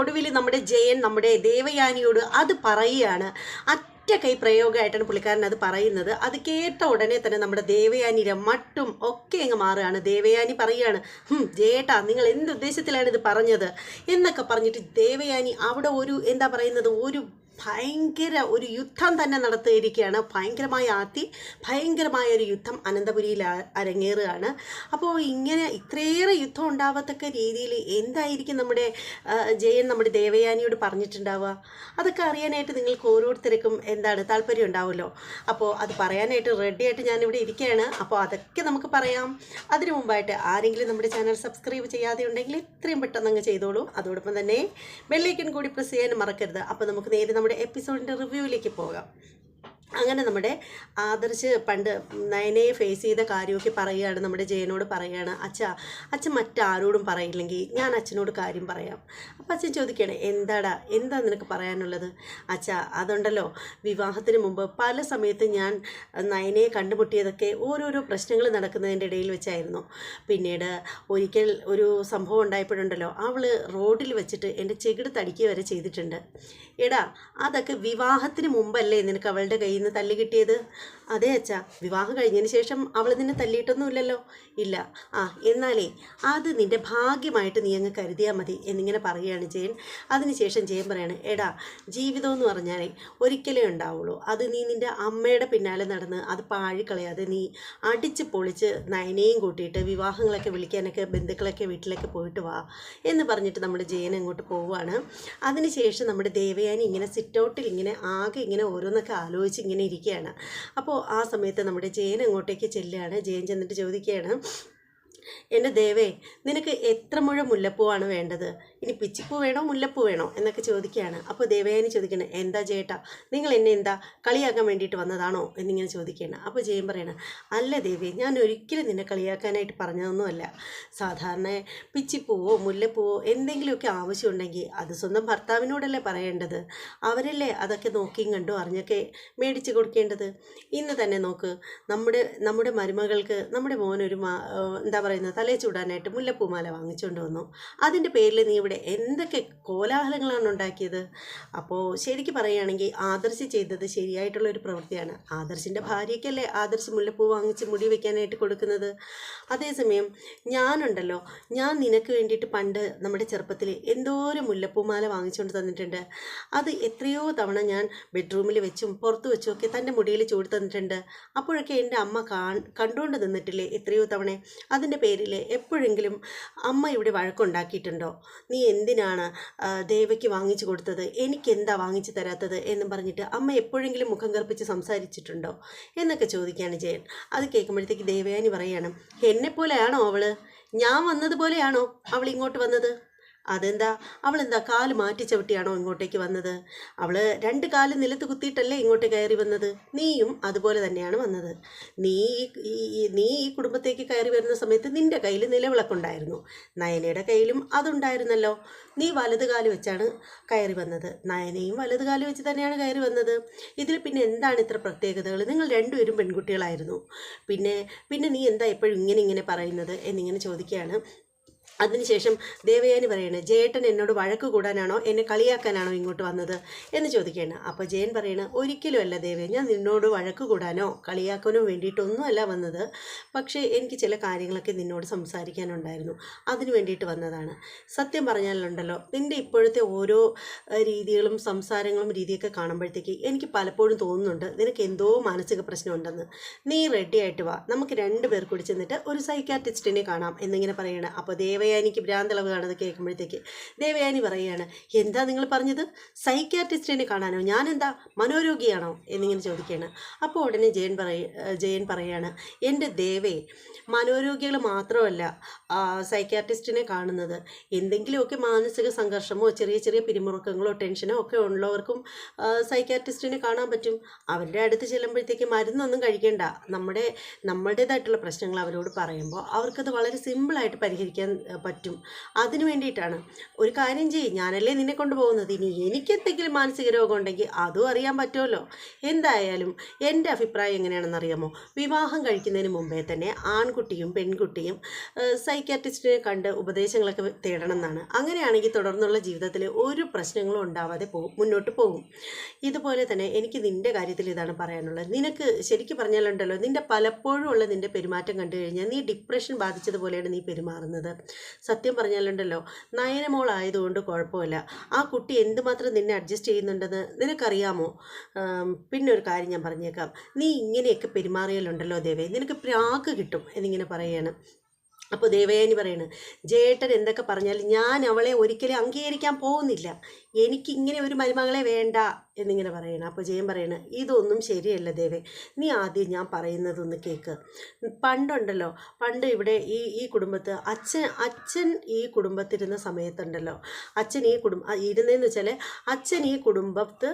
ഒടുവിൽ നമ്മുടെ ജയൻ നമ്മുടെ ദേവയാനിയോട് അത് പറയുകയാണ്. ഒറ്റ കൈ പ്രയോഗമായിട്ടാണ് പുള്ളിക്കാരൻ അത് പറയുന്നത്. അത് കേട്ട ഉടനെ തന്നെ നമ്മുടെ ദേവയാനിയുടെ മട്ടും ഒക്കെ അങ്ങ് മാറുകയാണ്. ദേവയാനി പറയുകയാണ് ജേട്ടാ നിങ്ങൾ എന്ത് ഉദ്ദേശത്തിലാണ് ഇത് പറഞ്ഞത്? എന്നൊക്കെ പറഞ്ഞിട്ട് ദേവയാനി അവിടെ ഒരു എന്താ പറയുന്നത് ഒരു ഭയങ്കര ഒരു യുദ്ധം തന്നെ നടത്തിയിരിക്കുകയാണ്. ഭയങ്കരമായ ആത്തി ഭയങ്കരമായ ഒരു യുദ്ധം അനന്തപുരിയിൽ അരങ്ങേറുകയാണ്. അപ്പോൾ ഇങ്ങനെ ഇത്രയേറെ യുദ്ധം ഉണ്ടാവത്തക്ക രീതിയിൽ എന്തായിരിക്കും നമ്മുടെ ജയൻ നമ്മുടെ ദേവയാനിയോട് പറഞ്ഞിട്ടുണ്ടാവുക? അതൊക്കെ അറിയാനായിട്ട് നിങ്ങൾക്ക് ഓരോരുത്തർക്കും എന്താണ് താല്പര്യം ഉണ്ടാവുമല്ലോ. അപ്പോൾ അത് പറയാനായിട്ട് റെഡിയായിട്ട് ഞാനിവിടെ ഇരിക്കുകയാണ്. അപ്പോൾ അതൊക്കെ നമുക്ക് പറയാം. അതിനു മുമ്പായിട്ട് ആരെങ്കിലും നമ്മുടെ ചാനൽ സബ്സ്ക്രൈബ് ചെയ്യാതെ ഉണ്ടെങ്കിൽ എത്രയും പെട്ടെന്ന് അങ്ങ് ചെയ്തോളൂ. അതോടൊപ്പം തന്നെ ബെല്ലൈക്കൻ കൂടി പ്രസ് ചെയ്യാനും മറക്കരുത്. അപ്പോൾ നമുക്ക് നേരെ നമ്മുടെ എപ്പിസോഡിന്റെ റിവ്യൂവിലേക്ക് പോകാം. അങ്ങനെ നമ്മുടെ ആദർശ് പണ്ട് നയനയെ ഫേസ് ചെയ്ത കാര്യമൊക്കെ പറയുകയാണ് നമ്മുടെ ജയനോട് പറയുകയാണ്. അച്ഛ അച്ഛൻ മറ്റാരോടും പറയില്ലെങ്കിൽ ഞാൻ അച്ഛനോട് കാര്യം പറയാം. അപ്പം അച്ഛൻ ചോദിക്കുകയാണ് എന്താടാ എന്താ നിനക്ക് പറയാനുള്ളത്? അച്ഛ അതുണ്ടല്ലോ വിവാഹത്തിന് മുമ്പ് പല സമയത്ത് ഞാൻ നയനയെ കണ്ടുമുട്ടിയതൊക്കെ ഓരോരോ പ്രശ്നങ്ങൾ നടക്കുന്നതിന്റെ ഇടയിൽ വെച്ചായിരുന്നു. പിന്നീട് ഒരിക്കൽ ഒരു സംഭവം ഉണ്ടായപ്പോഴുണ്ടല്ലോ അവൾ റോഡിൽ വെച്ചിട്ട് എന്റെ ചെകിട് തടിക്കുക വരെ ചെയ്തിട്ടുണ്ട്. എടാ അതൊക്കെ വിവാഹത്തിന് മുമ്പല്ലേ നിനക്ക് അവളുടെ കയ്യിൽ നിന്ന് തല്ല് കിട്ടിയത്? അതെ അച്ഛാ വിവാഹം കഴിഞ്ഞതിന് ശേഷം അവൾ നിന്നെ തല്ലിയിട്ടൊന്നുമില്ലല്ലോ. ഇല്ല. ആ എന്നാലേ അത് നിന്റെ ഭാഗ്യമായിട്ട് നീ അങ്ങ് കരുതിയാൽ മതി എന്നിങ്ങനെ പറയുകയാണ് ജയൻ. അതിനുശേഷം ജയൻ പറയാണ് എടാ ജീവിതം എന്ന് പറഞ്ഞാലേ ഒരിക്കലേ ഉണ്ടാവുള്ളൂ. അത് നീ നിന്റെ അമ്മയുടെ പിന്നാലെ നടന്ന് അത് പാഴിക്കളയാതെ നീ അടിച്ച് പൊളിച്ച് നയനെയും കൂട്ടിയിട്ട് വിവാഹങ്ങളൊക്കെ വിളിക്കാനൊക്കെ ബന്ധുക്കളൊക്കെ വീട്ടിലേക്ക് പോയിട്ട് വാ എന്ന് പറഞ്ഞിട്ട് നമ്മുടെ ജയൻ അങ്ങോട്ട് പോവുകയാണ് അതിനുശേഷം നമ്മുടെ ദേവയാനി ഇങ്ങനെ സിറ്റൗട്ടിൽ ഇങ്ങനെ ആകെ ഇങ്ങനെ ഓരോന്നൊക്കെ ആലോചിച്ച് ഇങ്ങനെ ഇരിക്കുകയാണ്. അപ്പോൾ ആ സമയത്ത് നമ്മുടെ ജയൻ അങ്ങോട്ടേക്ക് ചെല്ലുകയാണ്. ജയൻ ചെന്നിട്ട് ചോദിക്കുകയാണ് എന്റെ ദേവേ നിനക്ക് എത്ര മുഴ മുല്ലപ്പൂവാണ് വേണ്ടത്? ഇനി പിച്ചിപ്പൂ വേണോ മുല്ലപ്പൂ വേണോ എന്നൊക്കെ ചോദിക്കുകയാണ്. അപ്പോൾ ദേവയാനി ചോദിക്കണം എന്താ ചേട്ടാ നിങ്ങൾ എന്നെ എന്താ കളിയാക്കാൻ വേണ്ടിയിട്ട് വന്നതാണോ? എന്നിങ്ങനെ ചോദിക്കുകയാണ്. അപ്പോൾ ജയൻ പറയണം അല്ല ദേവി ഞാൻ ഒരിക്കലും നിന്നെ കളിയാക്കാനായിട്ട് പറഞ്ഞതൊന്നുമല്ല. സാധാരണ പിച്ചിപ്പൂവോ മുല്ലപ്പൂവോ എന്തെങ്കിലുമൊക്കെ ആവശ്യമുണ്ടെങ്കിൽ അത് സ്വന്തം ഭർത്താവിനോടല്ലേ പറയേണ്ടത്? അവരല്ലേ അതൊക്കെ നോക്കിയും കണ്ടോ അറിഞ്ഞൊക്കെ മേടിച്ച് കൊടുക്കേണ്ടത്? ഇന്ന് തന്നെ നോക്ക് നമ്മുടെ നമ്മുടെ മരുമകൾക്ക് നമ്മുടെ മോനൊരു എന്താ ഏഹ് തലയിൽ തലേ ചൂടാനായിട്ട് മുല്ലപ്പൂമാല വാങ്ങിച്ചുകൊണ്ട് വന്നു. അതിന്റെ പേരിൽ നീ ഇവിടെ എന്തൊക്കെ കോലാഹലങ്ങളാണ് ഉണ്ടാക്കിയത്? അപ്പോൾ ശരിക്കും പറയുകയാണെങ്കിൽ ആദർശ് ചെയ്തത് ശരിയായിട്ടുള്ള ഒരു പ്രവൃത്തിയാണ്. ആദർശിന്റെ ഭാര്യയ്ക്കല്ലേ ആദർശ് മുല്ലപ്പൂ വാങ്ങിച്ച് മുടി വയ്ക്കാനായിട്ട് കൊടുക്കുന്നത്? അതേസമയം ഞാനുണ്ടല്ലോ ഞാൻ നിനക്ക് വേണ്ടിയിട്ട് പണ്ട് നമ്മുടെ ചെറുപ്പത്തിൽ എന്തോരം മുല്ലപ്പൂമാല വാങ്ങിച്ചുകൊണ്ട് തന്നിട്ടുണ്ട്. അത് എത്രയോ തവണ ഞാൻ ബെഡ്റൂമിൽ വെച്ചും പുറത്ത് വെച്ചും ഒക്കെ തന്റെ മുടിയിൽ ചൂട് തന്നിട്ടുണ്ട്. അപ്പോഴൊക്കെ എന്റെ അമ്മ കാ കണ്ടുകൊണ്ട് നിന്നിട്ടില്ലേ എത്രയോ തവണ? അതിന്റെ പേരിൽ എപ്പോഴെങ്കിലും അമ്മ ഇവിടെ വഴക്കുണ്ടാക്കിയിട്ടുണ്ടോ? നീ എന്തിനാണ് ദേവയ്ക്ക് വാങ്ങിച്ചു കൊടുത്തത്? എനിക്ക് എന്താ വാങ്ങിച്ചു തരാത്തത്? എന്നും പറഞ്ഞിട്ട് അമ്മ എപ്പോഴെങ്കിലും മുഖം കറുപ്പിച്ച് സംസാരിച്ചിട്ടുണ്ടോ? എന്നൊക്കെ ചോദിക്കുകയാണ് ജയൻ. അത് കേൾക്കുമ്പോഴത്തേക്ക് ദേവയാനി പറയാണ് എന്നെപ്പോലെയാണോ അവൾ? ഞാൻ വന്നതുപോലെയാണോ അവൾ ഇങ്ങോട്ട് വന്നത്? അതെന്താ? അവളെന്താ കാൽ മാറ്റി ചവിട്ടിയാണോ ഇങ്ങോട്ടേക്ക് വന്നത്? അവൾ രണ്ട് കാൽ നിലത്ത് കുത്തിയിട്ടല്ലേ ഇങ്ങോട്ട് കയറി വന്നത്? നീയും അതുപോലെ തന്നെയാണ് വന്നത്. നീ ഈ നീ ഈ കുടുംബത്തേക്ക് കയറി വരുന്ന സമയത്ത് നിന്റെ കയ്യിൽ നിലവിളക്കുണ്ടായിരുന്നു. നയനയുടെ കയ്യിലും അതുണ്ടായിരുന്നല്ലോ. നീ വലത് കാൽ വെച്ചാണ് കയറി വന്നത്. നയനയും വലത് കാൽ വെച്ച് തന്നെയാണ് കയറി വന്നത്. ഇതിൽ പിന്നെ എന്താണ് ഇത്ര പ്രത്യേകതകൾ? നിങ്ങൾ രണ്ടുപേരും പെൺകുട്ടികളായിരുന്നു. പിന്നെ പിന്നെ നീ എന്താ എപ്പോഴും ഇങ്ങനെ ഇങ്ങനെ പറയുന്നത് എന്നിങ്ങനെ ചോദിക്കുകയാണ്. അതിനുശേഷം ദേവയാനി പറയണേ ജയേട്ടൻ എന്നോട് വഴക്ക് കൂടാനാണോ എന്നെ കളിയാക്കാനാണോ ഇങ്ങോട്ട് വന്നത്? എന്ന് ചോദിക്കുകയാണ്. അപ്പോൾ ജയൻ പറയണ ഒരിക്കലും അല്ല ദേവേ ഞാൻ നിന്നോട് വഴക്ക് കൂടാനോ കളിയാക്കാനോ വേണ്ടിയിട്ടൊന്നുമല്ല വന്നത്. പക്ഷേ എനിക്ക് ചില കാര്യങ്ങളൊക്കെ നിന്നോട് സംസാരിക്കാനുണ്ടായിരുന്നു. അതിന് വേണ്ടിയിട്ട് വന്നതാണ്. സത്യം പറഞ്ഞാലുണ്ടല്ലോ നിന്റെ ഇപ്പോഴത്തെ ഓരോ രീതികളും സംസാരങ്ങളും രീതിയൊക്കെ കാണുമ്പോഴത്തേക്ക് എനിക്ക് പലപ്പോഴും തോന്നുന്നുണ്ട് നിനക്ക് എന്തോ മാനസിക പ്രശ്നമുണ്ടെന്ന്. നീ റെഡിയായിട്ട് വാ. നമുക്ക് രണ്ട് പേർ കൂടി ചെന്നിട്ട് ഒരു സൈക്കാട്രിസ്റ്റിനെ കാണാം എന്നിങ്ങനെ പറയണ. അപ്പോൾ ദേവയാനിക്ക് ഭ്രാന്തളവാണ് കാണുന്നത് കേൾക്കുമ്പോഴത്തേക്ക് ദേവയാനി പറയുകയാണ് എന്താ നിങ്ങൾ പറഞ്ഞത്? സൈക്യാട്രിസ്റ്റിനെ കാണാനോ? ഞാനെന്താ മനോരോഗിയാണോ? എന്നിങ്ങനെ ചോദിക്കുകയാണ്. അപ്പോൾ ഉടനെ ജയൻ പറയ ജയൻ പറയാണ് എന്റെ ദേവേ മനോരോഗികൾ മാത്രമല്ല സൈക്യാട്രിസ്റ്റിനെ കാണുന്നത്. എന്തെങ്കിലുമൊക്കെ മാനസിക സംഘർഷമോ ചെറിയ ചെറിയ പിരിമുറുക്കങ്ങളോ ടെൻഷനോ ഒക്കെ ഉള്ളവർക്കും സൈക്യാട്രിസ്റ്റിനെ കാണാൻ പറ്റും. അവരുടെ അടുത്ത് ചെല്ലുമ്പോഴത്തേക്ക് മരുന്നൊന്നും കഴിക്കേണ്ട. നമ്മുടെ നമ്മുടേതായിട്ടുള്ള പ്രശ്നങ്ങൾ അവരോട് പറയുമ്പോൾ അവർക്കത് വളരെ സിമ്പിളായിട്ട് പരിഹരിക്കാൻ പറ്റും. അതിനു വേണ്ടിയിട്ടാണ്. ഒരു കാര്യം ചെയ്യും ഞാനല്ലേ നിന്നെ കൊണ്ടുപോകുന്നത്? ഇനി എനിക്കെന്തെങ്കിലും മാനസിക രോഗം ഉണ്ടെങ്കിൽ അതും അറിയാൻ പറ്റുമല്ലോ. എന്തായാലും എന്റെ അഭിപ്രായം എങ്ങനെയാണെന്ന് അറിയാമോ? വിവാഹം കഴിക്കുന്നതിന് മുമ്പേ തന്നെ ആൺകുട്ടിയും പെൺകുട്ടിയും സൈക്കാട്രിസ്റ്റിനെ കണ്ട് ഉപദേശങ്ങളൊക്കെ തേടണം എന്നാണ് അങ്ങനെയാണെങ്കിൽ തുടർന്നുള്ള ജീവിതത്തിൽ ഒരു പ്രശ്നങ്ങളും ഉണ്ടാവാതെ പോകും മുന്നോട്ട് പോകും. ഇതുപോലെ തന്നെ എനിക്ക് നിന്റെ കാര്യത്തിൽ ഇതാണ് പറയാനുള്ളത്. നിനക്ക് ശരിക്കും പറഞ്ഞാലുണ്ടല്ലോ നിന്റെ പലപ്പോഴും ഉള്ള നിന്റെ പെരുമാറ്റം കണ്ടു കഴിഞ്ഞാൽ നീ ഡിപ്രഷൻ ബാധിച്ചതുപോലെയാണ് നീ പെരുമാറുന്നത്. സത്യം പറഞ്ഞാലുണ്ടല്ലോ നയനമോളായതുകൊണ്ട് കുഴപ്പമില്ല. ആ കുട്ടി എന്തുമാത്രം നിന്നെ അഡ്ജസ്റ്റ് ചെയ്യുന്നുണ്ടെന്ന് നിനക്കറിയാമോ? പിന്നെ ഒരു കാര്യം ഞാൻ പറഞ്ഞേക്കാം. നീ ഇങ്ങനെയൊക്കെ പെരുമാറിയാലുണ്ടല്ലോ ദേവേ നിനക്ക് പ്രാക്ക് കിട്ടും എന്നിങ്ങനെ പറയാണ്. അപ്പോൾ ദേവയാനി പറയണ് ജേട്ടൻ എന്തൊക്കെ പറഞ്ഞാലും ഞാൻ അവളെ ഒരിക്കലും അംഗീകരിക്കാൻ പോകുന്നില്ല. എനിക്കിങ്ങനെ ഒരു മരുമകളെ വേണ്ട. എന്നിങ്ങനെ പറയണം. അപ്പോൾ ജയൻ പറയണ ഇതൊന്നും ശരിയല്ല ദേവേ നീ ആദ്യം ഞാൻ പറയുന്നതൊന്ന് കേൾക്ക് പണ്ടുണ്ടല്ലോ പണ്ട് ഇവിടെ ഈ ഈ കുടുംബത്ത് അച്ഛൻ അച്ഛൻ ഈ കുടുംബത്തിരുന്ന സമയത്തുണ്ടല്ലോ അച്ഛൻ ഈ കുടുംബ ഇരുന്നതെന്ന് വെച്ചാൽ അച്ഛൻ ഈ കുടുംബത്ത്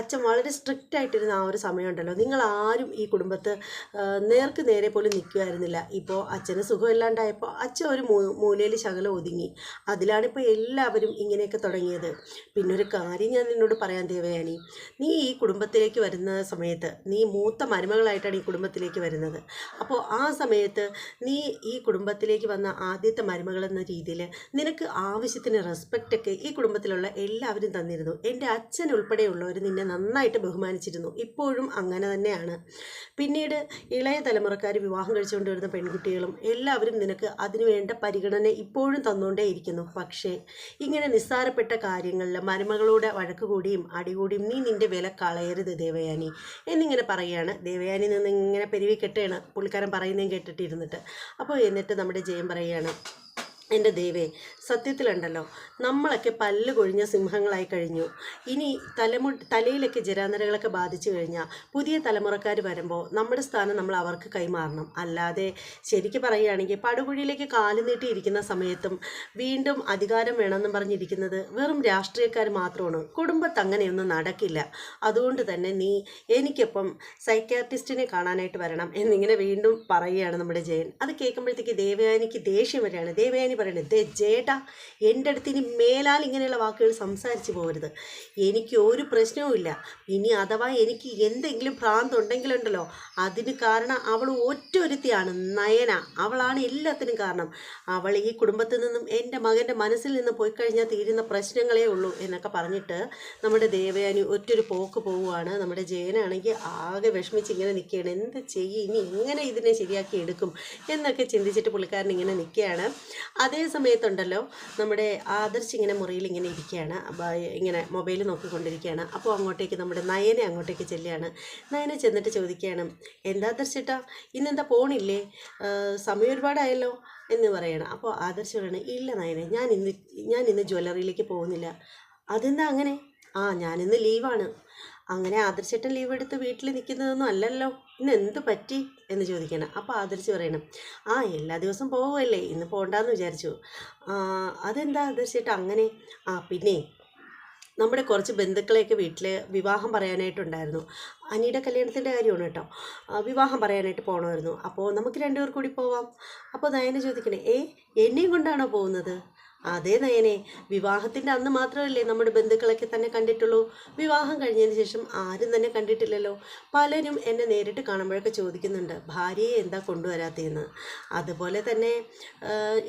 അച്ഛൻ വളരെ സ്ട്രിക്റ്റ് ആയിട്ടിരുന്ന ആ ഒരു സമയമുണ്ടല്ലോ. നിങ്ങൾ ആരും ഈ കുടുംബത്ത് നേർക്ക് നേരെ പോലും നിൽക്കുമായിരുന്നില്ല ഇപ്പോൾ അച്ഛന് സുഖമില്ലാണ്ടായപ്പോൾ അച്ഛൻ ഒരു മൂലയിൽ ശകലം ഒതുങ്ങി. അതിലാണിപ്പോൾ എല്ലാവരും ഇങ്ങനെയൊക്കെ തുടങ്ങിയത്. പിന്നെ ഒരു കാര്യം ഞാൻ നിന്നോട് പറയാൻ ദേവയാനി നീ ഈ കുടുംബത്തിലേക്ക് വരുന്ന സമയത്ത് നീ മൂത്ത മരുമകളായിട്ടാണ് ഈ കുടുംബത്തിലേക്ക് വരുന്നത്. അപ്പോൾ ആ സമയത്ത് നീ ഈ കുടുംബത്തിലേക്ക് വന്ന ആദ്യത്തെ മരുമകൾ എന്ന രീതിയിൽ നിനക്ക് ആവശ്യത്തിന് റെസ്പെക്റ്റ് ഒക്കെ ഈ കുടുംബത്തിലുള്ള എല്ലാവരും തന്നിരുന്നു. എന്റെ അച്ഛൻ ഉൾപ്പെടെയുള്ളവർ നിന്നെ നന്നായിട്ട് ബഹുമാനിച്ചിരുന്നു. ഇപ്പോഴും അങ്ങനെ തന്നെയാണ്. പിന്നീട് ഇളയ തലമുറക്കാർ വിവാഹം കഴിച്ചുകൊണ്ട് വരുന്ന പെൺകുട്ടികളും എല്ലാവരും നിനക്ക് അതിനുവേണ്ട പരിഗണന ഇപ്പോഴും തന്നുകൊണ്ടേയിരിക്കുന്നു പക്ഷേ ഇങ്ങനെ നിസ്സാരപ്പെട്ട കാര്യങ്ങളിൽ മരുമകളോട് വഴക്ക് കൂടിയും നീ നിന്റെ വില കളയരുത് ദേവയാനി. എന്നിങ്ങനെ പറയുകയാണ്. ദേവയാനി നിന്ന് ഇങ്ങനെ പെരുവി കെട്ടുകയാണ് പുള്ളിക്കാരൻ പറയുന്നതും കേട്ടിട്ടിരുന്നിട്ട്. അപ്പോൾ എന്നിട്ട് നമ്മുടെ ജയം പറയുകയാണ് എന്റെ ദേവേ സത്യത്തിലുണ്ടല്ലോ. നമ്മളൊക്കെ പല്ല് കൊഴിഞ്ഞ സിംഹങ്ങളായി കഴിഞ്ഞു. ഇനി തലമു തലയിലൊക്കെ ജരാനരകളൊക്കെ ബാധിച്ചു കഴിഞ്ഞാൽ പുതിയ തലമുറക്കാർ വരുമ്പോൾ നമ്മുടെ സ്ഥാനം നമ്മൾ അവർക്ക് കൈമാറണം. അല്ലാതെ ശരിക്കും പറയുകയാണെങ്കിൽ പടുകുഴിയിലേക്ക് കാൽ നീട്ടിയിരിക്കുന്ന സമയത്തും വീണ്ടും അധികാരം വേണമെന്നും പറഞ്ഞിരിക്കുന്നത് വെറും രാഷ്ട്രീയക്കാർ മാത്രമാണ്. കുടുംബത്ത് അങ്ങനെയൊന്നും നടക്കില്ല. അതുകൊണ്ട് തന്നെ നീ എനിക്കൊപ്പം സൈക്കാട്രിസ്റ്റിനെ കാണാനായിട്ട് വരണം എന്നിങ്ങനെ വീണ്ടും പറയുകയാണ് നമ്മുടെ ജയൻ. അത് കേൾക്കുമ്പോഴത്തേക്ക് ദേവയാനിക്ക് ദേഷ്യം വരികയാണ്. ദേവയാനി പറയുന്നത് ദേ ജേട്ടാ എന്റെ അടുത്ത് ഇനി മേലാൽ ഇങ്ങനെയുള്ള വാക്കുകൾ സംസാരിച്ചു പോകരുത്. എനിക്ക് ഒരു പ്രശ്നവുമില്ല ഇനി അഥവാ എനിക്ക് എന്തെങ്കിലും ഭ്രാന്തുണ്ടെങ്കിലുണ്ടല്ലോ അതിന് കാരണം അവൾ ഒറ്റൊരുത്തിയാണ് നയന. അവളാണ് എല്ലാത്തിനും കാരണം. അവൾ ഈ കുടുംബത്തിൽ നിന്നും എന്റെ മകന്റെ മനസ്സിൽ നിന്ന് പോയി കഴിഞ്ഞാൽ തീരുന്ന പ്രശ്നങ്ങളേ ഉള്ളൂ എന്നൊക്കെ പറഞ്ഞിട്ട് നമ്മുടെ ദേവയാനി ഒറ്റൊരു പോക്ക് പോവുകയാണ്. നമ്മുടെ ജയനാണെങ്കിൽ ആകെ വിഷമിച്ച് ഇങ്ങനെ നിൽക്കുകയാണ്. എന്ത് ചെയ്യും? ഇനി എങ്ങനെ ഇതിനെ ശരിയാക്കി എടുക്കും എന്നൊക്കെ ചിന്തിച്ചിട്ട് പുള്ളിക്കാരൻ ഇങ്ങനെ നിൽക്കുകയാണ്. അതേ സമയത്തുണ്ടല്ലോ നമ്മുടെ ആദർശ് ഇങ്ങനെ മുറിയിൽ ഇങ്ങനെ ഇരിക്കുകയാണ്. ഇങ്ങനെ മൊബൈൽ നോക്കിക്കൊണ്ടിരിക്കുകയാണ്. അപ്പോൾ അങ്ങോട്ടേക്ക് നമ്മുടെ നയനെ അങ്ങോട്ടേക്ക് ചെല്ലുകയാണ്. നയനെ ചെന്നിട്ട് ചോദിക്കുകയാണ് എന്താ ആദർശേട്ടാ ഇന്നെന്താ പോണില്ലേ? സമയം ഒരുപാടായല്ലോ? എന്ന് പറയണം. അപ്പോൾ ആദർശ് പറയണം ഇല്ല നയനെ ഞാൻ ഇന്ന് ഞാൻ ഇന്ന് ജ്വല്ലറിയിലേക്ക് പോകുന്നില്ല. അതെന്താ അങ്ങനെ? ആ ഞാനിന്ന് ലീവാണ്. അങ്ങനെ ആദർശേട്ടൻ ലീവ് എടുത്ത് വീട്ടിൽ നിൽക്കുന്നതൊന്നും അല്ലല്ലോ. ഇന്ന് എന്ത് പറ്റി എന്ന് ചോദിക്കണം. അപ്പോൾ ആദർശി പറയണം ആ എല്ലാ ദിവസവും പോവുമല്ലേ ഇന്ന് പോകണ്ടെന്ന് വിചാരിച്ചു. അതെന്താ ആദർശിട്ട് അങ്ങനെ? ആ പിന്നെ നമ്മുടെ കുറച്ച് ബന്ധുക്കളെയൊക്കെ വീട്ടിൽ വിവാഹം പറയാനായിട്ടുണ്ടായിരുന്നു. അനിയുടെ കല്യാണത്തിന്റെ കാര്യമാണ് കേട്ടോ. വിവാഹം പറയാനായിട്ട് പോകണമായിരുന്നു അപ്പോൾ നമുക്ക് രണ്ടുപേർ കൂടി പോവാം. അപ്പോൾ നയന ചോദിക്കണേ ഏ എന്നെയും കൊണ്ടാണോ പോകുന്നത്? അതേ നയനെ വിവാഹത്തിന്റെ അന്ന് മാത്രമല്ലേ നമ്മുടെ ബന്ധുക്കളൊക്കെ തന്നെ കണ്ടിട്ടുള്ളൂ. വിവാഹം കഴിഞ്ഞതിന് ശേഷം ആരും തന്നെ കണ്ടിട്ടില്ലല്ലോ. പലരും എന്നെ നേരിട്ട് കാണുമ്പോഴൊക്കെ ചോദിക്കുന്നുണ്ട് ഭാര്യയെ എന്താ കൊണ്ടുവരാത്തതെന്ന്? അതുപോലെ തന്നെ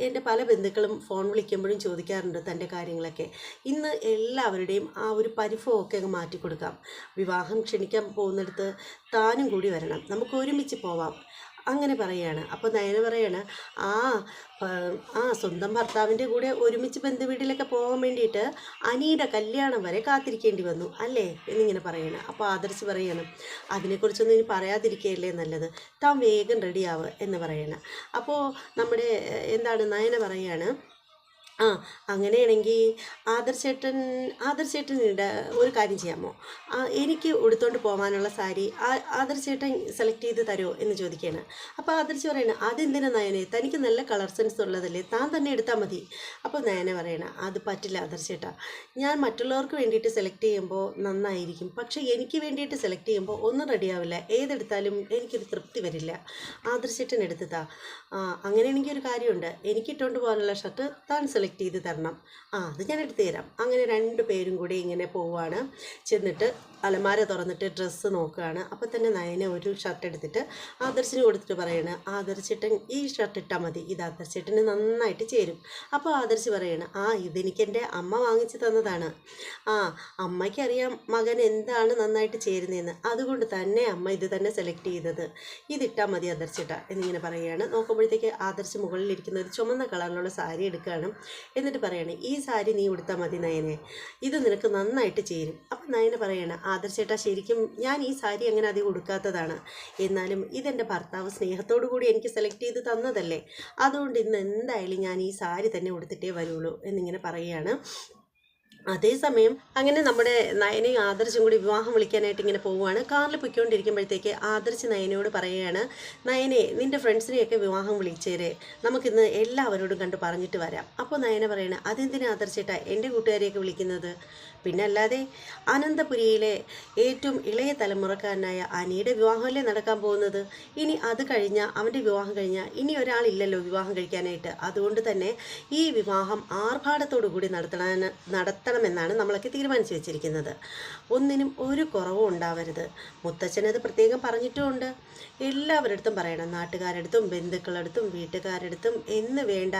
എന്റെ പല ബന്ധുക്കളും ഫോൺ വിളിക്കുമ്പോഴും ചോദിക്കാറുണ്ട് തന്റെ കാര്യങ്ങളൊക്കെ. ഇന്ന് എല്ലാവരുടെയും ആ ഒരു പരിഭവമൊക്കെ അങ്ങ് മാറ്റിക്കൊടുക്കാം. വിവാഹം ക്ഷണിക്കാൻ പോകുന്നിടത്ത് താനും കൂടി വരണം. നമുക്ക് ഒരുമിച്ച് പോവാം. അങ്ങനെ പറയാണ്. അപ്പോൾ നയന പറയാണ് ആ ആ സ്വന്തം ഭർത്താവിന്റെ കൂടെ ഒരുമിച്ച് ബന്ധുവീട്ടിലൊക്കെ പോകാൻ വേണ്ടിയിട്ട് അനിയുടെ കല്യാണം വരെ കാത്തിരിക്കേണ്ടി വന്നു അല്ലേ? എന്നിങ്ങനെ പറയണം. അപ്പോൾ ആദർശ് പറയണം അതിനെക്കുറിച്ചൊന്നും ഇനി പറയാതിരിക്കുകയല്ലേ നല്ലത് താൻ വേഗം റെഡിയാവുക എന്ന് പറയണം. അപ്പോൾ നമ്മുടെ എന്താണ് നയന പറയാണ് ആ അങ്ങനെയാണെങ്കിൽ ആദർശേട്ടൻ ആദർശേട്ടനിടെ ഒരു കാര്യം ചെയ്യാമോ? എനിക്ക് ഉടുത്തോണ്ട് പോകാനുള്ള സാരി ആദർശേട്ടൻ സെലക്ട് ചെയ്ത് തരുമോ എന്ന് ചോദിക്കുകയാണ്. അപ്പോൾ ആദർശ് പറയണ അതെന്തിനാ നയനെ? തനിക്ക് നല്ല കളർ സെൻസ് ഉള്ളതല്ലേ? താൻ തന്നെ എടുത്താൽ മതി. അപ്പോൾ നയനെ പറയണ അത് പറ്റില്ല ആദർശേട്ടാ. ഞാൻ മറ്റുള്ളവർക്ക് വേണ്ടിയിട്ട് സെലക്ട് ചെയ്യുമ്പോൾ നന്നായിരിക്കും. പക്ഷേ എനിക്ക് വേണ്ടിയിട്ട് സെലക്ട് ചെയ്യുമ്പോൾ ഒന്നും റെഡിയാവില്ല. ഏതെടുത്താലും എനിക്കൊരു തൃപ്തി വരില്ല. ആദർശേട്ടൻ എടുത്തതാ. അങ്ങനെയാണെങ്കിൽ ഒരു കാര്യമുണ്ട്. എനിക്ക് ഇട്ടുകൊണ്ട് പോകാനുള്ള ഷർട്ട് താൻ സെലക്ട് ചെയ്ത് തരണം. ആ അത് ഞാൻ എടുത്തു തരാം. അങ്ങനെ രണ്ട് പേരും കൂടി ഇങ്ങനെ പോവാണ്. ചെന്നിട്ട് അലമാര തുറന്നിട്ട് ഡ്രസ്സ് നോക്കുകയാണ് അപ്പോൾ തന്നെ നയന ഒരു ഷർട്ട് എടുത്തിട്ട് ആദർശിന് കൊടുത്തിട്ട് പറയാണ് ആദർശേട്ടൻ ഈ ഷർട്ട് ഇട്ടാൽ മതി. ഇത് ആദർശേട്ടന് നന്നായിട്ട് ചേരും. അപ്പോൾ ആദർശ് പറയാണ് ആ ഇതെനിക്ക് എന്റെ അമ്മ വാങ്ങിച്ചു തന്നതാണ്. ആ അമ്മയ്ക്കറിയാം മകൻ എന്താണ് നന്നായിട്ട് ചേരുന്നതെന്ന് അതുകൊണ്ട് തന്നെ അമ്മ ഇത് തന്നെ സെലക്ട് ചെയ്തത്. ഇതിട്ടാൽ മതി ആദർശിട്ട. എന്നിങ്ങനെ പറയുകയാണ് നോക്കുമ്പോഴത്തേക്ക് ആദർശ് മുകളിലിരിക്കുന്ന ഒരു ചുമന്ന കളറിലുള്ള സാരി എടുക്കുകയാണ് എന്നിട്ട് പറയാണ് ഈ സാരി നീ ഉടുത്താൽ മതി നയനെ. ഇത് നിനക്ക് നന്നായിട്ട് ചേരും. അപ്പം നയന പറയാണ് ആദർശേട്ടാ ശരിക്കും ഞാൻ ഈ സാരി അങ്ങനെ അധികം ഉടുക്കാത്തതാണ്. എന്നാലും ഇതെന്റെ ഭർത്താവ് സ്നേഹത്തോടു കൂടി എനിക്ക് സെലക്ട് ചെയ്ത് തന്നതല്ലേ. അതുകൊണ്ട് ഇന്ന് എന്തായാലും ഞാൻ ഈ സാരി തന്നെ ഉടുത്തിട്ടേ വരുള്ളൂ എന്നിങ്ങനെ പറയുകയാണ്. അതേസമയം അങ്ങനെ നമ്മുടെ നയനയും ആദർശും കൂടി വിവാഹം വിളിക്കാനായിട്ട് ഇങ്ങനെ പോവുകയാണ്. കാറിൽ പൊയ്ക്കൊണ്ടിരിക്കുമ്പോഴത്തേക്ക് ആദർശ് നയനയോട് പറയുകയാണ് നയനെ നിന്റെ ഫ്രണ്ട്സിനെയൊക്കെ വിവാഹം വിളിച്ചേരെ. നമുക്കിന്ന് എല്ലാവരോടും കണ്ട് പറഞ്ഞിട്ട് വരാം. അപ്പോൾ നയന പറയണ അതെന്തിനാ ആദർശേട്ടാ എന്റെ കൂട്ടുകാരെയൊക്കെ വിളിക്കുന്നത്? പിന്നെ അല്ലാതെ അനന്തപുരിയിലെ ഏറ്റവും ഇളയ തലമുറക്കാരനായ അനിയുടെ വിവാഹമല്ലേ നടക്കാൻ പോകുന്നത്? ഇനി അത് കഴിഞ്ഞാൽ അവന്റെ വിവാഹം കഴിഞ്ഞാൽ ഇനി ഒരാളില്ലല്ലോ വിവാഹം കഴിക്കാനായിട്ട്. അതുകൊണ്ട് തന്നെ ഈ വിവാഹം ആർഭാടത്തോടു കൂടി നടത്തണ നടത്തണമെന്നാണ് നമ്മളൊക്കെ തീരുമാനിച്ചു വെച്ചിരിക്കുന്നത് ഒന്നിനും ഒരു കുറവും ഉണ്ടാവരുത്. മുത്തച്ഛനത് പ്രത്യേകം പറഞ്ഞിട്ടുമുണ്ട്. എല്ലാവരടുത്തും പറയണം. നാട്ടുകാരടുത്തും ബന്ധുക്കളടുത്തും വീട്ടുകാരടുത്തും എന്ന് വേണ്ട.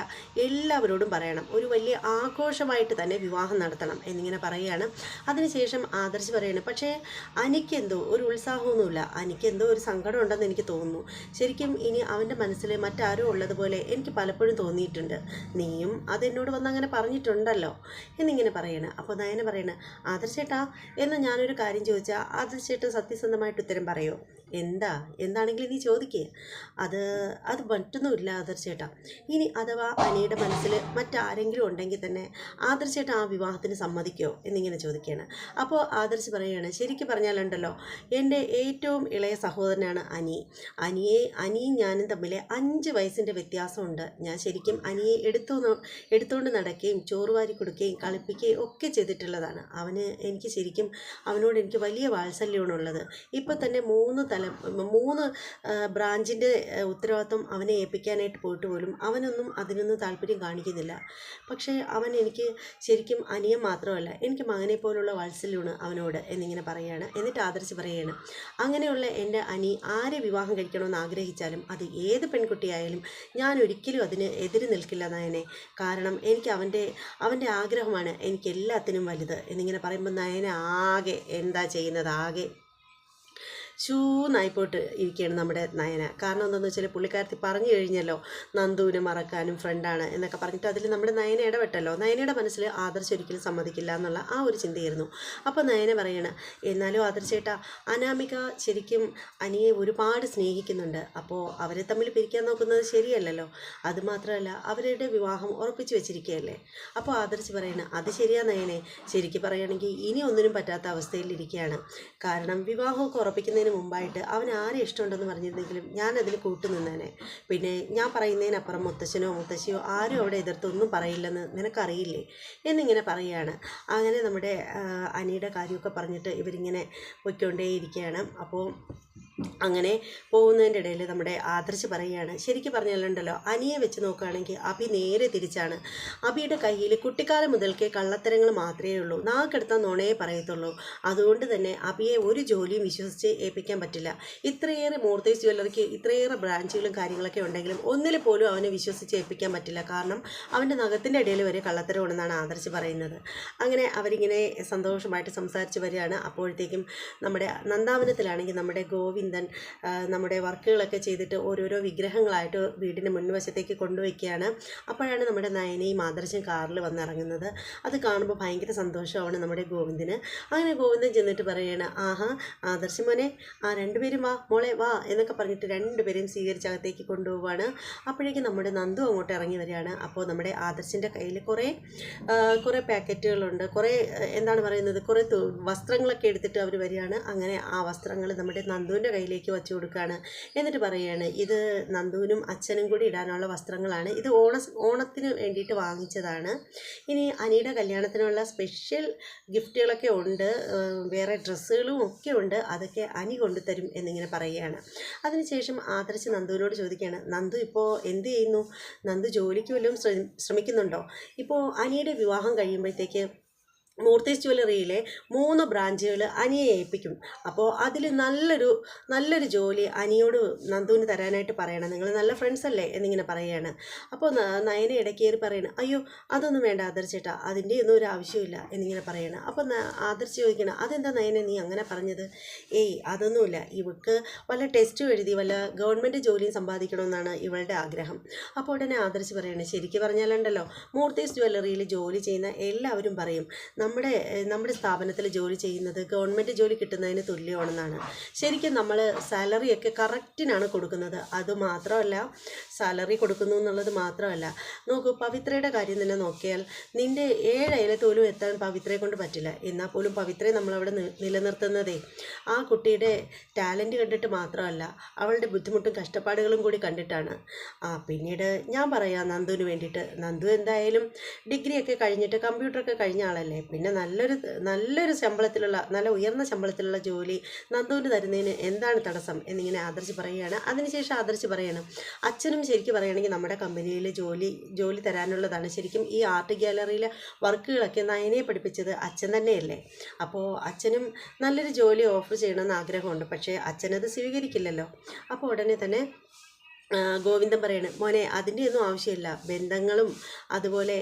എല്ലാവരോടും പറയണം. ഒരു വലിയ ആഘോഷമായിട്ട് തന്നെ വിവാഹം നടത്തണം എന്നിങ്ങനെ പറയുകയാണ്. അതിനുശേഷം ആദർശ് പറയണം പക്ഷേ അനിക്കെന്തോ ഒരു ഉത്സാഹമൊന്നുമില്ല. അനിക്കെന്തോ ഒരു സങ്കടം ഉണ്ടെന്ന് എനിക്ക് തോന്നുന്നു. ശരിക്കും ഇനി അവന്റെ മനസ്സിൽ മറ്റാരോ ഉള്ളതുപോലെ എനിക്ക് പലപ്പോഴും തോന്നിയിട്ടുണ്ട്. നീയും അതെന്നോട് വന്ന് അങ്ങനെ പറഞ്ഞിട്ടുണ്ടല്ലോ എന്നിങ്ങനെ പറയണ. അപ്പോൾ നയന പറയണ ആദർശേട്ടാ എന്ന് ഞാനൊരു കാര്യം ചോദിച്ചാൽ ആദർശേട്ടൻ സത്യസന്ധമായിട്ട് ഉത്തരം പറയോ? എന്താ? എന്താണെങ്കിലും നീ ചോദിക്കുക അത് അത് മറ്റൊന്നുമില്ല ആദർശേട്ടാ. ഇനി അഥവാ അനിയുടെ മനസ്സിൽ മറ്റാരെങ്കിലും ഉണ്ടെങ്കിൽ തന്നെ ആദർശേട്ടാ ആ വിവാഹത്തിന് സമ്മതിക്കോ എന്നിങ്ങനെ ചോദിക്കുകയാണ് അപ്പോൾ ആദർശ് പറയുകയാണ് ശരിക്കും പറഞ്ഞാലുണ്ടല്ലോ എന്റെ ഏറ്റവും ഇളയ സഹോദരനാണ് അനി. അനിയെ അനിയും ഞാനും തമ്മിൽ അഞ്ച് വയസ്സിന്റെ വ്യത്യാസമുണ്ട്. ഞാൻ ശരിക്കും അനിയെ എടുത്തു എടുത്തുകൊണ്ട് നടക്കുകയും ചോറ് വാരി കൊടുക്കുകയും കളിപ്പിക്കുകയും ഒക്കെ ചെയ്തിട്ടുള്ളതാണ്. അവന് എനിക്ക് ശരിക്കും അവനോട് എനിക്ക് വലിയ വാത്സല്യമാണുള്ളത്. ഇപ്പോൾ തന്നെ മൂന്ന് തല മൂന്ന് ബ്രാഞ്ചിന്റെ ഉത്തരവാദിത്വം അവനെ ഏൽപ്പിക്കാനായിട്ട് പോയിട്ട് പോലും അവനൊന്നും അതിനൊന്നും താല്പര്യം കാണിക്കുന്നില്ല. പക്ഷേ അവൻ എനിക്ക് ശരിക്കും അനിയൻ മാത്രമല്ല എനിക്ക് മകനെ പോലുള്ള വാത്സല്യമാണ് അവനോട് എന്നിങ്ങനെ പറയുകയാണ് എന്നിട്ട് ആദർശ് പറയുകയാണ്. അങ്ങനെയുള്ള എന്റെ അനി ആരെ വിവാഹം കഴിക്കണമെന്ന് ആഗ്രഹിച്ചാലും അത് ഏത് പെൺകുട്ടിയായാലും ഞാൻ ഒരിക്കലും അതിന് എതിര് നിൽക്കില്ല നയനെ. കാരണം എനിക്ക് അവന്റെ അവന്റെ ആഗ്രഹമാണ് എനിക്ക് എല്ലാത്തിനും വലുത്. എന്നിങ്ങനെ പറയുമ്പോൾ നയന ആകെ എന്താ ചെയ്യുന്നത്? ആകെ ഷൂന്നായിപ്പോട്ട് ഇരിക്കുകയാണ് നമ്മുടെ നയന. കാരണം എന്താണെന്ന് വെച്ചാൽ പുള്ളിക്കാരത്തി പറഞ്ഞു കഴിഞ്ഞല്ലോ നന്ദുവിനെ മറക്കാനും ഫ്രണ്ടാണ് എന്നൊക്കെ പറഞ്ഞിട്ട് അതിൽ നമ്മുടെ നയന ഇടപെട്ടല്ലോ. നയനയുടെ മനസ്സിൽ ആദർശ് ഒരിക്കലും സമ്മതിക്കില്ല എന്നുള്ള ആ ഒരു ചിന്തയായിരുന്നു. അപ്പോൾ നയന പറയണ എന്നാലും ആദർശേട്ടാ അനാമിക ശരിക്കും അനിയെ ഒരുപാട് സ്നേഹിക്കുന്നുണ്ട്. അപ്പോൾ അവരെ തമ്മിൽ പിരിക്കാൻ നോക്കുന്നത് ശരിയല്ലല്ലോ. അതുമാത്രമല്ല അവരുടെ വിവാഹം ഉറപ്പിച്ചു വെച്ചിരിക്കുകയല്ലേ? അപ്പോൾ ആദർശ് പറയണ അത് ശരിയാ നയനെ. ശരിക്കും പറയുകയാണെങ്കിൽ ഇനി ഒന്നിനും പറ്റാത്ത അവസ്ഥയിലിരിക്കുകയാണ്. കാരണം വിവാഹമൊക്കെ ഉറപ്പിക്കുന്നതിന് മുമ്പായിട്ട് അവൻ ആരെ ഇഷ്ടമുണ്ടെന്ന് പറഞ്ഞിരുന്നെങ്കിലും ഞാൻ അതിൽ കൂട്ടുനിന്നേനെ പിന്നെ ഞാൻ പറയുന്നതിനപ്പുറം മുത്തശ്ശനോ മുത്തശ്ശിയോ ആരും അവിടെ എതിർത്തൊന്നും പറയില്ലെന്ന് നിനക്കറിയില്ലേ? എന്നിങ്ങനെ പറയുകയാണ്. അങ്ങനെ നമ്മുടെ അനിയുടെ കാര്യമൊക്കെ പറഞ്ഞിട്ട് ഇവരിങ്ങനെ പൊയ്ക്കൊണ്ടേയിരിക്കുകയാണ്. അപ്പോൾ അങ്ങനെ പോകുന്നതിന്റെ ഇടയിൽ നമ്മുടെ ആദർശ് പറയുകയാണ് ശരിക്കും പറഞ്ഞാലുണ്ടല്ലോ അനിയെ വെച്ച് നോക്കുകയാണെങ്കിൽ അഭി നേരെ തിരിച്ചാണ്. അഭിയുടെ കയ്യിൽ കുട്ടിക്കാലം മുതൽക്കേ കള്ളത്തരങ്ങൾ മാത്രമേ ഉള്ളൂ. നാക്കെടുത്ത നുണയെ പറയത്തുള്ളൂ. അതുകൊണ്ട് തന്നെ അഭിയെ ഒരു ജോലിയും വിശ്വസിച്ച് ഏൽപ്പിക്കാൻ പറ്റില്ല. ഇത്രയേറെ മൂർത്തേസ് ജ്വല്ലറിക്ക് ഇത്രയേറെ ബ്രാഞ്ചുകളും കാര്യങ്ങളൊക്കെ ഉണ്ടെങ്കിലും ഒന്നിൽ പോലും അവനെ വിശ്വസിച്ച് ഏൽപ്പിക്കാൻ പറ്റില്ല. കാരണം അവന്റെ നഖത്തിന്റെ ഇടയിൽ വരെ കള്ളത്തരമുണ്ടെന്നാണ് ആദർശ് പറയുന്നത്. അങ്ങനെ അവരിങ്ങനെ സന്തോഷമായിട്ട് സംസാരിച്ച് വരികയാണ്. അപ്പോഴത്തേക്കും നമ്മുടെ നന്ദാവനത്തിലാണെങ്കിൽ നമ്മുടെ ഗോവിന്ദ് ആ, നമ്മുടെ വർക്കുകളൊക്കെ ചെയ്തിട്ട് ഓരോരോ വിഗ്രഹങ്ങളായിട്ട് വീടിന്റെ മുൻവശത്തേക്ക് കൊണ്ടുവയ്ക്കുകയാണ്. അപ്പോഴാണ് നമ്മുടെ നയനയും മാതൃശം കാറിൽ വന്നിറങ്ങുന്നത്. അത് കാണുമ്പോൾ ഭയങ്കര സന്തോഷമാണ് നമ്മുടെ ഗോവിന്ദന്. അങ്ങനെ ഗോവിന്ദൻ ചെന്നിട്ട് പറയുകയാണ് ആഹാ ആദർശം മോനെ ആ രണ്ടുപേരും വാ മോളെ വാ എന്നൊക്കെ പറഞ്ഞിട്ട് രണ്ടുപേരെയും സ്വീകരിച്ച് അകത്തേക്ക് കൊണ്ടുപോവാണ്. അപ്പോഴേക്കും നമ്മുടെ നന്ദു അങ്ങോട്ട് ഇറങ്ങി വരികയാണ്. അപ്പോൾ നമ്മുടെ ആദർശിന്റെ കയ്യിൽ കുറേ കുറേ പാക്കറ്റുകളുണ്ട്. കുറേ എന്താണ് പറയുന്നത് കുറേ വസ്ത്രങ്ങളൊക്കെ എടുത്തിട്ട് അവർ വരികയാണ്. അങ്ങനെ ആ വസ്ത്രങ്ങൾ നമ്മുടെ നന്ദുവിന്റെ കയ്യിലേക്ക് വച്ചു കൊടുക്കുകയാണ് എന്നിട്ട് പറയുകയാണ് ഇത് നന്ദുവിനും അച്ഛനും കൂടി ഇടാനുള്ള വസ്ത്രങ്ങളാണ്. ഇത് ഓണ ഓണത്തിന് വേണ്ടിയിട്ട് വാങ്ങിച്ചതാണ്. ഇനി അനിയുടെ കല്യാണത്തിനുള്ള സ്പെഷ്യൽ ഗിഫ്റ്റുകളൊക്കെ ഉണ്ട്. വേറെ ഡ്രസ്സുകളും ഒക്കെ ഉണ്ട്. അതൊക്കെ അനി കൊണ്ടുതരും എന്നിങ്ങനെ പറയുകയാണ്. അതിനുശേഷം ആദർശ് നന്ദുവിനോട് ചോദിക്കുകയാണ് നന്ദു ഇപ്പോൾ എന്ത് ചെയ്യുന്നു? നന്ദു ജോലിക്ക് വല്ലതും ശ്രമിക്കുന്നുണ്ടോ? ഇപ്പോൾ അനിയുടെ വിവാഹം കഴിയുമ്പോഴത്തേക്ക് മൂർത്തീസ് ജ്വല്ലറിയിലെ മൂന്ന് ബ്രാഞ്ചുകൾ അനിയെ ഏൽപ്പിക്കും. അപ്പോൾ അതിൽ നല്ലൊരു നല്ലൊരു ജോലി അനിയോട് നന്ദുവിന് തരാനായിട്ട് പറയണം. നിങ്ങൾ നല്ല ഫ്രണ്ട്സ് അല്ലേ എന്നിങ്ങനെ പറയുകയാണ്. അപ്പോൾ നയന ഇടയ്ക്ക് കയറി പറയണം അയ്യോ അതൊന്നും വേണ്ട ആദർശേട്ടാ അതിന്റെ ഒന്നും ഒരു ആവശ്യമില്ല എന്നിങ്ങനെ പറയണം. അപ്പോൾ ആദർശ് ചോദിക്കണം അതെന്താ നയന നീ അങ്ങനെ പറഞ്ഞത്? ഏയ് അതൊന്നുമില്ല. ഇവൾക്ക് വല്ല ടെസ്റ്റും എഴുതി വല്ല ഗവൺമെന്റ് ജോലിയും സമ്പാദിക്കണമെന്നാണ് ഇവളുടെ ആഗ്രഹം. അപ്പോൾ ഉടനെ ആദർശ് പറയണേ ശരിക്കും പറഞ്ഞാലുണ്ടല്ലോ മൂർത്തീസ് ജ്വല്ലറിയിൽ ജോലി ചെയ്യുന്ന എല്ലാവരും പറയും നമ്മുടെ നമ്മുടെ സ്ഥാപനത്തിൽ ജോലി ചെയ്യുന്നത് ഗവൺമെന്റ് ജോലി കിട്ടുന്നതിന് തുല്യമാണെന്നാണ്. ശരിക്കും നമ്മൾ സാലറിയൊക്കെ കറക്റ്റിനാണ് കൊടുക്കുന്നത്. അതുമാത്രമല്ല സാലറി കൊടുക്കുന്നു എന്നുള്ളത് മാത്രമല്ല. നോക്കൂ പവിത്രയുടെ കാര്യം തന്നെ നോക്കിയാൽ നിന്റെ ഏഴയില തോലും എത്താൻ പവിത്രയെ കൊണ്ട് പറ്റില്ല. എന്നാൽ പോലും പവിത്രയെ നമ്മളവിടെ നിലനിർത്തുന്നതേ ആ കുട്ടിയുടെ ടാലന്റ് കണ്ടിട്ട് മാത്രമല്ല അവളുടെ ബുദ്ധിമുട്ടും കഷ്ടപ്പാടുകളും കൂടി കണ്ടിട്ടാണ്. ആ പിന്നീട് ഞാൻ പറയാം നന്ദുവിന് വേണ്ടിയിട്ട്. നന്ദു എന്തായാലും ഡിഗ്രിയൊക്കെ കഴിഞ്ഞിട്ട് കമ്പ്യൂട്ടറൊക്കെ കഴിഞ്ഞ ആളല്ലേ? പിന്നെ നല്ലൊരു നല്ലൊരു ശമ്പളത്തിലുള്ള നല്ല ഉയർന്ന ശമ്പളത്തിലുള്ള ജോലി നന്ദുവിന് തരുന്നതിന് എന്താണ് തടസ്സം എന്നിങ്ങനെ ആദർശ് പറയുകയാണ്. അതിനുശേഷം ആദർശ് പറയണം അച്ഛനും ശരിക്കും പറയുകയാണെങ്കിൽ നമ്മുടെ കമ്പനിയിൽ ജോലി ജോലി തരാനുള്ളതാണ് ശരിക്കും ഈ ആർട്ട് ഗ്യാലറിയിലെ വർക്കുകളൊക്കെ നയനെ പഠിപ്പിച്ചത് അച്ഛൻ തന്നെയല്ലേ? അപ്പോൾ അച്ഛനും നല്ലൊരു ജോലി ഓഫർ ചെയ്യണമെന്ന് ആഗ്രഹമുണ്ട്. പക്ഷേ അച്ഛനത് സ്വീകരിക്കില്ലല്ലോ. അപ്പോൾ ഉടനെ തന്നെ ഗോവിന്ദൻ പറയാണ് മോനെ അതിന്റെ ഒന്നും ആവശ്യമില്ല. ബന്ധങ്ങളും അതുപോലെ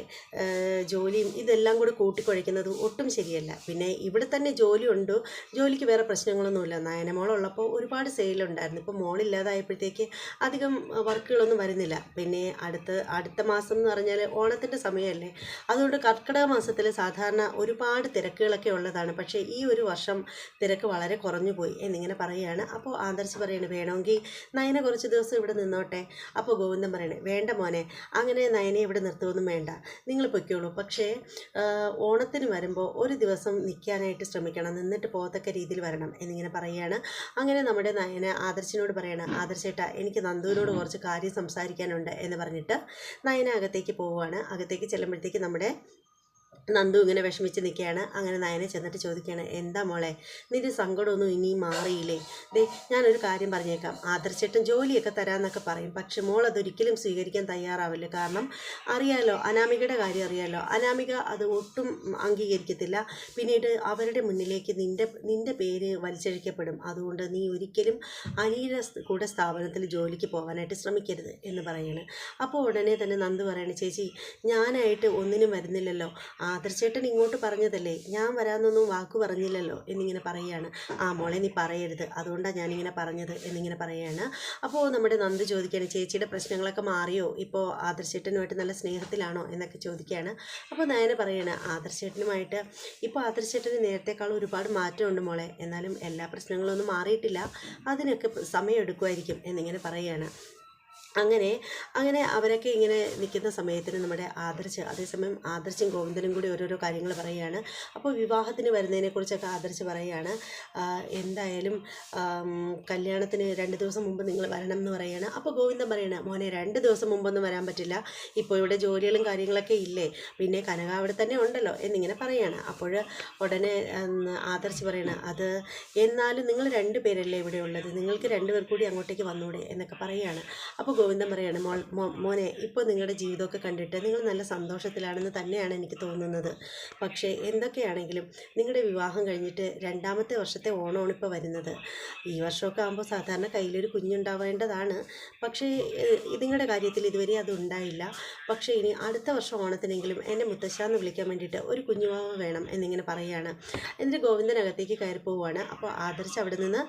ജോലിയും ഇതെല്ലാം കൂടി കൂട്ടിക്കുഴയ്ക്കുന്നത് ഒട്ടും ശരിയല്ല. പിന്നെ ഇവിടെ തന്നെ ജോലി ഉണ്ടോ ജോലിക്ക് വേറെ പ്രശ്നങ്ങളൊന്നുമില്ല. നയനമോളുള്ളപ്പോൾ ഒരുപാട് സെയിലുണ്ടായിരുന്നു. ഇപ്പോൾ മോളില്ലാതായപ്പോഴത്തേക്ക് അധികം വർക്കുകളൊന്നും വരുന്നില്ല. പിന്നെ അടുത്ത അടുത്ത മാസം എന്ന് പറഞ്ഞാൽ ഓണത്തിന്റെ സമയമല്ലേ. അതുകൊണ്ട് കർക്കിടക മാസത്തിൽ സാധാരണ ഒരുപാട് തിരക്കുകളൊക്കെ ഉള്ളതാണ്. പക്ഷേ ഈ ഒരു വർഷം തിരക്ക് വളരെ കുറഞ്ഞു പോയി എന്നിങ്ങനെ പറയുകയാണ്. അപ്പോൾ ആദർശ് പറയാണ് വേണമെങ്കിൽ നയന കുറച്ച് ദിവസം ഇവിടെ നിന്നോട്ടെ? അപ്പോൾ ഗോവിന്ദൻ പറയണേ വേണ്ട മോനെ അങ്ങനെ നയനെ ഇവിടെ നിർത്തുമൊന്നും വേണ്ട. നിങ്ങൾ പൊയ്ക്കോളൂ. പക്ഷേ ഓണത്തിന് വരുമ്പോൾ ഒരു ദിവസം നിൽക്കാനായിട്ട് ശ്രമിക്കണം. നിന്നിട്ട് പോകത്തക്ക രീതിയിൽ വരണം. എന്നിങ്ങനെ പറയുകയാണ്. അങ്ങനെ നമ്മുടെ നയന ആദർശിനോട് പറയണം ആദർശേട്ട എനിക്ക് നന്ദുവിനോട് കുറച്ച് കാര്യം സംസാരിക്കാനുണ്ട് എന്ന് പറഞ്ഞിട്ട് നയന അകത്തേക്ക് പോവുകയാണ്. അകത്തേക്ക് ചെല്ലുമ്പോഴത്തേക്ക് നമ്മുടെ നന്ദു ഇങ്ങനെ വിഷമിച്ച് നിൽക്കുകയാണ്. അങ്ങനെ നയനെ ചെന്നിട്ട് ചോദിക്കുകയാണ് എന്താ മോളെ നിന്റെ സങ്കടമൊന്നും ഇനി മാറിയില്ലേ? ദേ ഞാനൊരു കാര്യം പറഞ്ഞേക്കാം. ആദർശേട്ടൻ ജോലിയൊക്കെ തരാമെന്നൊക്കെ പറയും. പക്ഷെ മോൾ അതൊരിക്കലും സ്വീകരിക്കാൻ തയ്യാറാവില്ല. കാരണം അറിയാലോ അനാമികയുടെ കാര്യം അറിയാലോ. അനാമിക അത് ഒട്ടും അംഗീകരിക്കത്തില്ല. പിന്നീട് അവരുടെ മുന്നിലേക്ക് നിന്റെ നിന്റെ പേര് വലിച്ചഴിക്കപ്പെടും. അതുകൊണ്ട് നീ ഒരിക്കലും അനിയുടെ കൂടെ സ്ഥാപനത്തിൽ ജോലിക്ക് പോകാനായിട്ട് ശ്രമിക്കരുത് എന്ന് പറയാണ് അപ്പോൾ ഉടനെ തന്നെ നന്ദു പറയണേ ചേച്ചി ഞാനായിട്ട് ഒന്നിനും വരുന്നില്ലല്ലോ. ആദർശേട്ടൻ ഇങ്ങോട്ട് പറഞ്ഞതല്ലേ? ഞാൻ വരാമെന്നൊന്നും വാക്ക് പറഞ്ഞില്ലല്ലോ എന്നിങ്ങനെ പറയുകയാണ്. ആ മോളെ നീ പറയരുത്. അതുകൊണ്ടാണ് ഞാനിങ്ങനെ പറഞ്ഞത് എന്നിങ്ങനെ പറയുകയാണ്. അപ്പോൾ നമ്മുടെ നന്ദ് ചോദിക്കുകയാണ് ചേച്ചിയുടെ പ്രശ്നങ്ങളൊക്കെ മാറിയോ? ഇപ്പോൾ ആദർശേട്ടനുമായിട്ട് നല്ല സ്നേഹത്തിലാണോ? എന്നൊക്കെ ചോദിക്കുകയാണ്. അപ്പോൾ നയന പറയാണ് ആദർശേട്ടനുമായിട്ട് ഇപ്പോൾ ആദർശേട്ടന് നേരത്തെക്കാളും ഒരുപാട് മാറ്റമുണ്ട് മോളെ. എന്നാലും എല്ലാ പ്രശ്നങ്ങളൊന്നും മാറിയിട്ടില്ല. അതിനൊക്കെ സമയമെടുക്കുമായിരിക്കും എന്നിങ്ങനെ പറയുകയാണ്. അങ്ങനെ അങ്ങനെ അവരൊക്കെ ഇങ്ങനെ നിൽക്കുന്ന സമയത്തിന് നമ്മുടെ ആദർശ് അതേസമയം ആദർശും ഗോവിന്ദനും കൂടി ഓരോരോ കാര്യങ്ങൾ പറയുകയാണ്. അപ്പോൾ വിവാഹത്തിന് വരുന്നതിനെക്കുറിച്ചൊക്കെ ആദർശ് പറയുകയാണ്. എന്തായാലും കല്യാണത്തിന് രണ്ട് ദിവസം മുമ്പ് നിങ്ങൾ വരണം എന്ന് പറയുകയാണ്. അപ്പോൾ ഗോവിന്ദൻ പറയണ മോനെ രണ്ട് ദിവസം മുമ്പൊന്നും വരാൻ പറ്റില്ല. ഇപ്പോൾ ഇവിടെ ജോലികളും കാര്യങ്ങളൊക്കെ ഇല്ലേ? പിന്നെ കനക അവിടെ തന്നെ ഉണ്ടല്ലോ എന്നിങ്ങനെ പറയുകയാണ് അപ്പോൾ ഉടനെ ആദർശ് പറയണ അത് എന്നാലും നിങ്ങൾ രണ്ട് പേരല്ലേ ഇവിടെ ഉള്ളത്. നിങ്ങൾക്ക് രണ്ടുപേർ കൂടി അങ്ങോട്ടേക്ക് വന്നൂടെ എന്നൊക്കെ പറയുകയാണ് അപ്പോൾ ഗോവിന്ദൻ പറയാണ് മോൾ മോനെ ഇപ്പോൾ നിങ്ങളുടെ ജീവിതമൊക്കെ കണ്ടിട്ട് നിങ്ങൾ നല്ല സന്തോഷത്തിലാണെന്ന് തന്നെയാണ് എനിക്ക് തോന്നുന്നത്. പക്ഷേ എന്തൊക്കെയാണെങ്കിലും നിങ്ങളുടെ വിവാഹം കഴിഞ്ഞിട്ട് രണ്ടാമത്തെ വർഷത്തെ ഓണമാണ് ഇപ്പോൾ വരുന്നത്. ഈ വർഷമൊക്കെ ആകുമ്പോൾ സാധാരണ കയ്യിലൊരു കുഞ്ഞുണ്ടാവേണ്ടതാണ്. പക്ഷേ നിങ്ങളുടെ കാര്യത്തിൽ ഇതുവരെ അത് ഉണ്ടായില്ല. പക്ഷേ ഇനി അടുത്ത വർഷം ഓണത്തിനെങ്കിലും എന്നെ മുത്തശ്ശാന്ന് വിളിക്കാൻ വേണ്ടിയിട്ട് ഒരു കുഞ്ഞുവാവ വേണം എന്നിങ്ങനെ പറയുകയാണ് എന്നിട്ട് ഗോവിന്ദനകത്തേക്ക് കയറി പോവുകയാണ് അപ്പോൾ ആദർശ് അവിടെ നിന്ന്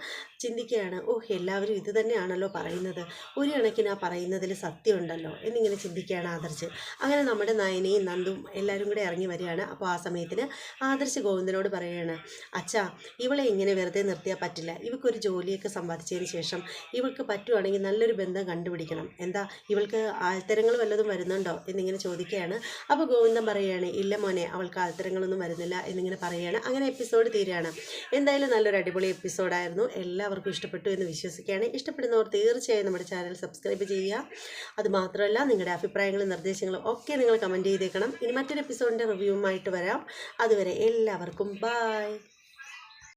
ചിന്തിക്കുകയാണ് ഓ എല്ലാവരും ഇത് തന്നെയാണല്ലോ പറയുന്നത്. ഒരു കണക്കിന് ആ പറയുന്നതിൽ സത്യമുണ്ടല്ലോ എന്നിങ്ങനെ ചിന്തിക്കുകയാണ് ആദർശ്. അങ്ങനെ നമ്മുടെ നയനയും നന്ദും എല്ലാവരും കൂടെ ഇറങ്ങി വരികയാണ്. അപ്പോൾ ആ സമയത്തിന് ആദർശ് ഗോവിന്ദനോട് പറയുകയാണ് അച്ഛാ ഇവളെ ഇങ്ങനെ വെറുതെ നിർത്തിയാൽ പറ്റില്ല. ഇവൾക്കൊരു ജോലിയൊക്കെ സമ്പാദിച്ചതിന് ശേഷം ഇവൾക്ക് പറ്റുവാണെങ്കിൽ നല്ലൊരു ബന്ധം കണ്ടുപിടിക്കണം. എന്താ ഇവൾക്ക് ആൽത്തരങ്ങൾ വല്ലതും വരുന്നുണ്ടോ? എന്നിങ്ങനെ ചോദിക്കുകയാണ്. അപ്പോൾ ഗോവിന്ദൻ പറയുകയാണ് ഇല്ല മോനെ അവൾക്ക് ആൽത്തരങ്ങളൊന്നും വരുന്നില്ല എന്നിങ്ങനെ പറയുകയാണ്. അങ്ങനെ എപ്പിസോഡ് തീരുകയാണ്. എന്തായാലും നല്ലൊരു അടിപൊളി എപ്പിസോഡായിരുന്നു. എല്ലാവർക്കും ഇഷ്ടപ്പെട്ടു എന്ന് വിശ്വസിക്കുകയാണ്. ഇഷ്ടപ്പെടുന്നവർ തീർച്ചയായും നമ്മുടെ ചാനൽ സബ്സ്ക്രൈബ് ചെയ്യുക അത് മാത്രമല്ല നിങ്ങളുടെ അഭിപ്രായങ്ങളും നിർദ്ദേശങ്ങളും ഒക്കെ നിങ്ങൾ കമന്റ് ചെയ്തേക്കണം. ഇനി മറ്റൊരു എപ്പിസോഡിന്റെ റിവ്യൂവുമായിട്ട് വരാം. അതുവരെ എല്ലാവർക്കും ബായ്